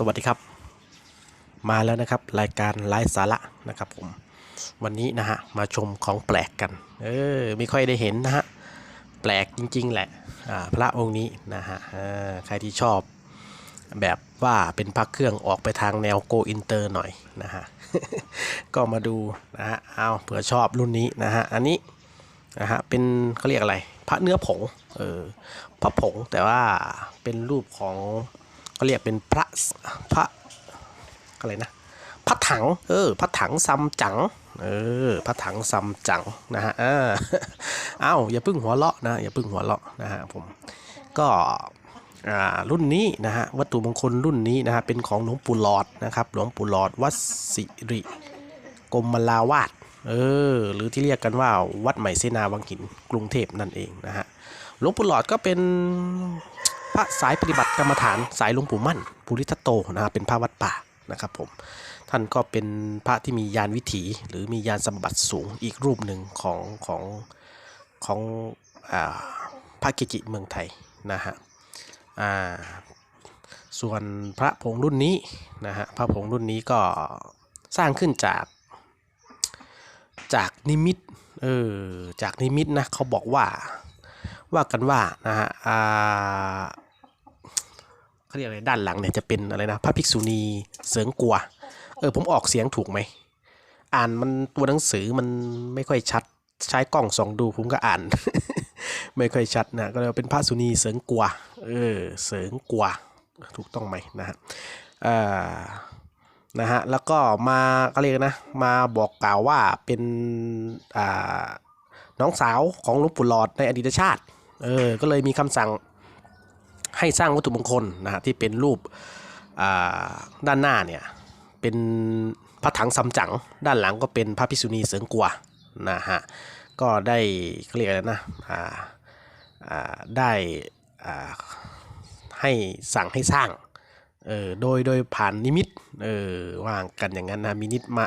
สวัสดีครับ มาแล้วนะครับรายการไลฟ์สาระนะครับผมวันนี้นะฮะมาชมของแปลกกัน เออไม่ค่อยได้เห็นนะฮะแปลกจริง ๆ แหละอ่าพระองค์นี้นะฮะใครที่ชอบ แบบว่าเป็นพระเครื่องออกไปทางแนวโกอินเตอร์หน่อยนะฮะก็มาดูนะฮะเอาเผื่อชอบรุ่นนี้นะฮะอันนี้นะฮะเป็นเขาเรียกอะไรพระเนื้อผงเออพระผงแต่ว่าเป็นรูปของ เขาเรียกเป็นพระพระอะไรนะพระถัง เออพระถังซัมจังเออพระถังซัมจังนะฮะเอ้าอย่าพึ่งหัวเราะนะอย่าพึ่งหัวเราะนะฮะผมก็อ่ารุ่นนี้นะฮะวัตถุมงคลรุ่นนี้นะฮะเป็นของหลวงปู่หลอดนะครับหลวงปู่หลอดวัดสิริกรมลาวาดเออหรือที่เรียกกันว่าวัดใหม่เสนาวังหินกรุงเทพนั่นเองนะฮะหลวงปู่หลอดก็เป็น ระสายปฏิบัติกรรมฐานสายหลวงปู่มั่นภูริทัตโตนะครับเป็นพระวัดป่านะครับผมท่านก็เป็นพระที่มียานวิถี หรือมียานสมบัติสูงอีกรูปหนึ่งของของของอพระเกจิเมืองไทยนะฮะส่วนพระผงรุ่นนี้นะฮะพระผงรุ่นนี้ก็สร้างขึ้นจากจากนิมิตเออจากนิมิตนะเขาบอกว่าว่ากันว่านะฮะอ่า เขาเรียกอะไรด้านหลังเนี่ยจะเป็นอะไรนะพระภิกษุณีเสริงกัว เออผมออกเสียงถูกไหม อ่านมันตัวหนังสือมันไม่ค่อยชัดใช้กล้องส่องดูผมก็อ่าน ไม่ค่อยชัดนะก็เลยเป็นพระสุนีเสริงกัวเออเสริงกัวถูกต้องไหมนะฮะอ่านะฮะแล้วก็มาก็เรียกนะมาบอกกล่าวว่าเป็นอ่าน้องสาวของหลวงปู่หลอดในอดีตชาติเออก็เลยมีคำสั่ง ให้สร้างวัตถุมงคลนะฮะที่เป็นรูปด้านหน้าเนี่ยเป็นพระถังซัมจั๋งด้านหลังก็เป็นพระพิษุณีเสริงกัวนะฮะก็ได้เขาเรียกอะไรนะอ่าได้ให้สั่งให้สร้างเออโดยโดยผ่านนิมิตเออว่างกันอย่างนั้นนะมินิตมา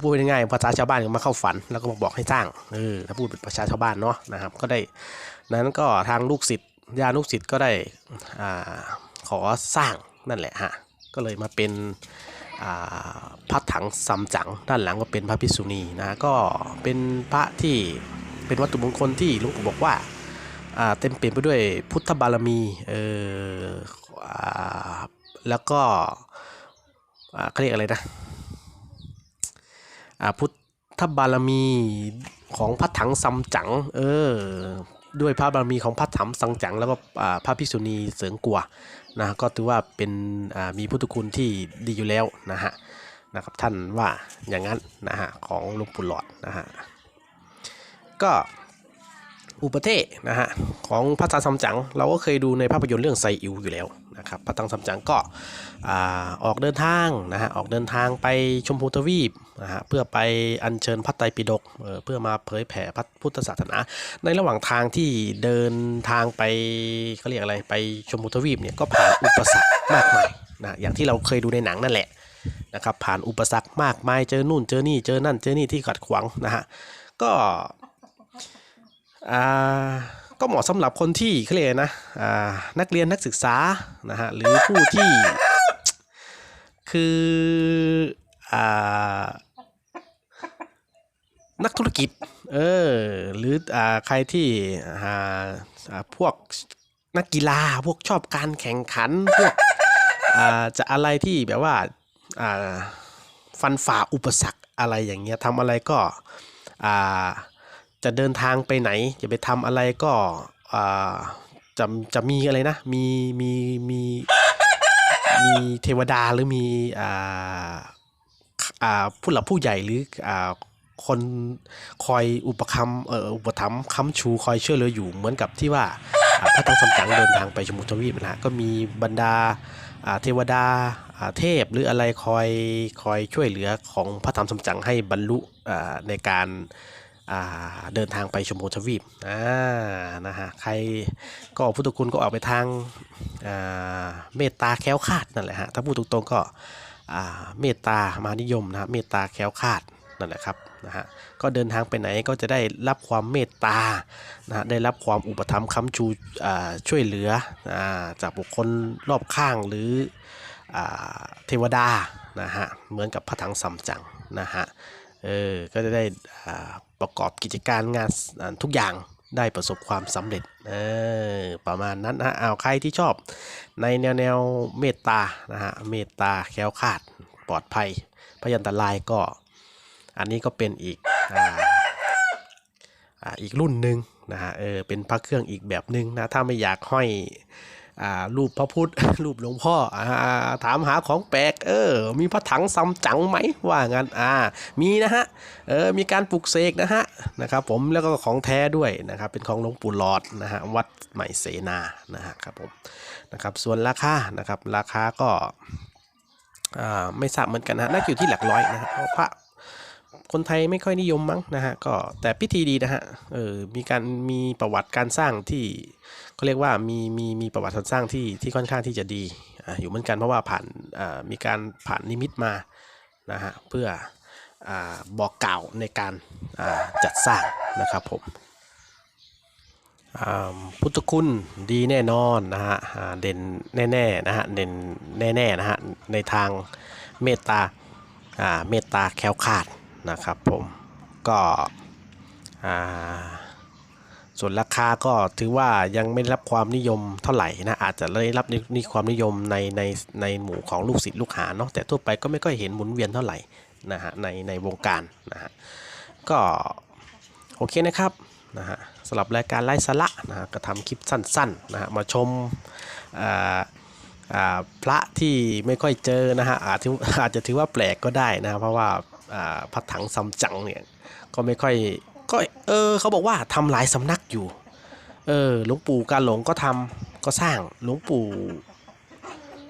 พูดง่ายๆภาษาชาวบ้านมาเข้าฝันแล้วก็มาบอกให้สร้างเออถ้าพูดเป็นภาษาชาวบ้านเนาะนะครับก็ได้นั้นก็ทางลูกศิษย์ ญาติลูกศิษย์ก็ได้ขอสร้างนั่นแหละฮะก็เลยมาเป็นพระถังซัมจั๋งด้านหลังก็เป็นพระพิษุณีนะก็เป็นพระที่เป็นวัตถุมงคลที่หลวงปู่บอกว่าเต็มเปี่ยมไปด้วยพุทธบารมีเออแล้วก็อ่าเขาเรียกอะไรนะอ่าพุทธบารมีของพระถังซัมจั๋งเออ ด้วยพระบารมีของพระถัมสังจัง แล้วก็พระภิกษุณีเสริงกัวนะก็ถือว่าเป็นมีพุทธคุณที่ดีอยู่แล้วนะฮะนะครับท่านว่าอย่างนั้นนะฮะของหลวงปู่หลอดนะฮะก็ อุปเทศนะฮะของพระตังซัมจั๋งเราก็เคยดูในภาพยนตร์เรื่องไซอิวอยู่แล้วนะครับพระตังซัมจั๋งก็อ่าออกเดินทางนะฮะออกเดินทางไปชมพูทวีปนะฮะเพื่อไปอัญเชิญพระไตรปิฎกเพื่อมาเผยแผ่พระพุทธศาสนา ในระหว่างทางที่เดินทางไปเขาเรียกอะไรไปชมพูทวีปเนี่ยก็ผ่านอุปสรรคมากมายนะอย่างที่เราเคยดูในหนังนั่นแหละนะครับผ่านอุปสรรคมากมายเจอนู่นเจอนี่เจอนั่นเจอนี่ที่ขัดขวางนะฮะก็ ก็เหมาะสำหรับคนที่เขาเรียนะอ่านักเรียนนักศึกษานะฮะหรือผู้ที่ คืออ่านักธุรกิจ เออ หรืออ่าใครที่อ่าอ่าพวกนักกีฬาพวกชอบการแข่งขัน พวกอ่าจะอะไรที่แบบว่าอ่าฟันฝ่าอุปสรรคอะไรอย่างเงี้ยทำอะไรก็อ่า จะเดินทางไปไหน จะไปทำอะไรก็จะจะมีอะไรนะ มีมีมีมีเทวดาหรือมีผู้หลักผู้ใหญ่หรืออคนคอยอุปคัมภ์เอ่ออุปถัมภ์ค้ำชูคอยช่วยเหลืออยู่เหมือนกับที่ว่าพระตังสัมจังเดินทางไปชมพูทวีปนะฮะก็มีบรรดาเทวดาเทพหรืออะไรคอยคอยช่วยเหลือของพระธรรมสัมจังให้บรรลุในการ เดินทางไปชมพูทวีปอ่านะฮะใครก็พุทธคุณก็ออกไปทางาเมตตาแค้วคาดนั่นแหละฮะถ้าพูดตรงๆก็เมตตามานิยมนะเมตตาแค้วคาดนั่นแหละครับนะฮะก็เดินทางไปไหนก็จะได้รับความเมตตานะฮะได้รับความอุปถัมภ์ค้ำชูช่วยเหลืออจากบุคคลรอบข้างหรืออเทวดานะฮะเหมือนกับพระถังซัมจังนะฮะ เออก็จะได้ประกอบกิจการงานทุกอย่างได้ประสบความสำเร็จเออประมาณนั้นนะฮะเอาใครที่ชอบ ในแนวแนวเมตตานะฮะเมตตาแคล้วคลาดปลอดภัย พยันตรายก็ อันนี้ก็เป็นอีกอ่าอีกรุ่นหนึ่งนะฮะเออเป็นพระเครื่องอีกแบบหนึ่งนะถ้าไม่อยากห้อย รูปพระพุทธรูปหลวงพ่ออ่าถามหาของแปลกเออ มีพระถังซัมจั๋งไหมว่างั้นอ่ามีนะฮะเออมีการปลุกเสกนะฮะนะครับผมแล้วก็ของแท้ด้วยนะครับเป็นของหลวงปู่หลอดนะฮะวัดใหม่เสนานะฮะครับผมนะครับส่วนราคานะครับราคาก็อ่าไม่ทราบเหมือนกันนะฮะน่าจะอยู่ที่หลักร้อยนะครับเพราะพระ คนไทยไม่ค่อยนิยมมั้งนะฮะก็แต่พิธีดีนะฮะเออมีการมีประวัติการสร้างที่เขาเรียกว่ามีมีมีประวัติการสร้างที่ที่ค่อนข้างที่จะดีอ่าอยู่เหมือนกันเพราะว่าผ่านอ่ามีการผ่านนิมิตมานะฮะเพื่ออาบอกกล่าวในการอ่าจัดสร้างนะครับผมอ่าพุทธคุณดีแน่นอนนะฮะอ่าเด่นแน่ๆนะฮะเด่นแน่ๆนะฮะในทางเมตตาอ่าเมตตาแคล้วคาด นะครับผมก็ส่วนราคาก็ถือว่ายังไม่รับความนิยมเท่าไหร่นะอาจจะได้รับนิความนิยมในในในหมู่ของลูกศิษย์ลูกหาเนาะแต่ทั่วไปก็ไม่ค่อยเห็นหมุนเวียนเท่าไหร่นะฮะในในวงการนะฮะก็โอเคนะครับนะฮะสำหรับรายการไล่สาระนะฮะก็ทำคลิปสั้นๆนะฮะมาชมอ่าอ่าพระที่ไม่ค่อยเจอนะฮะอาจจะอาจจะถือว่าแปลกก็ได้นะเพราะว่า พระถังซัมจังเนี่ยก็ไม่ค่อยก็เออเขาบอกว่าทำหลายสำนักอยู่ เออหลวงปู่การหลงก็ทำก็สร้างหลวงปู่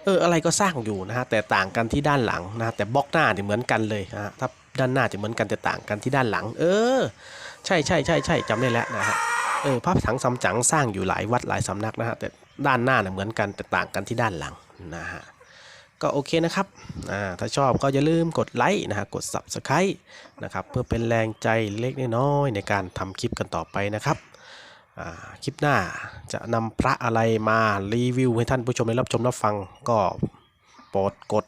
เอออะไรก็สร้างอยู่นะฮะแต่ต่างกันที่ด้านหลังนะแต่บล็อกหน้าเนี่ยเหมือนกันเลยนะฮะถ้าด้านหน้าจะเหมือนกันแต่ต่างกันที่ด้านหลัง เออ ใช่ใช่ใช่ใช่จำได้แล้วนะฮะเออพระถังซัมจังสร้างอยู่หลายวัดหลายสำนักนะฮะแต่ด้านหน้าเนี่ยเหมือนกันแต่ต่างกันที่ด้านหลังนะฮะ ก็โอเคนะครับถ้าชอบก็อย่าลืมกดไลค์นะฮะกด Subscribe นะครับเพื่อเป็นแรงใจเล็กน้อยในการทำคลิปกันต่อไปนะครับคลิปหน้าจะนำพระอะไรมารีวิวให้ท่านผู้ชมได้รับชมรับฟังก็โปรดกด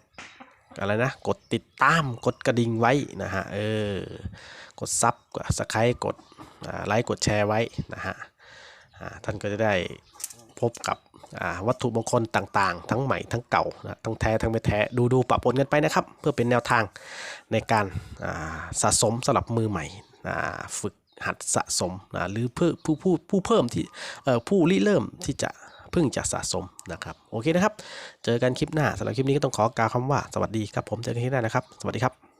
อะไรนะ กดติดตามกดกระดิ่งไว้นะฮะเออกดซับกดสไครต์กดไลค์กดแชร์ไว้นะฮะท่านก็จะได้พบกับ วัตถุมงคลต่างๆ ทั้งใหม่ทั้งเก่านะทั้งแท้ทั้งไม่แท้ดูดูปะปนกันไปนะครับ เพื่อเป็นแนวทางในการาสะสมสำหรับมือใหม่ฝึกหัดสะสมนะหรือเพื่อผู้ผู้ผู้เพิ่มที่ผู้ริเริ่มที่จะเพิ่งจะสะสมนะครับโอเคนะครับ เจอกันคลิปหน้าสำหรับคลิปนี้ก็ต้องขอกล่าวคำว่าสวัสดีครับผมเจอกันคลิปหน้านะครับ สวัสดีครับ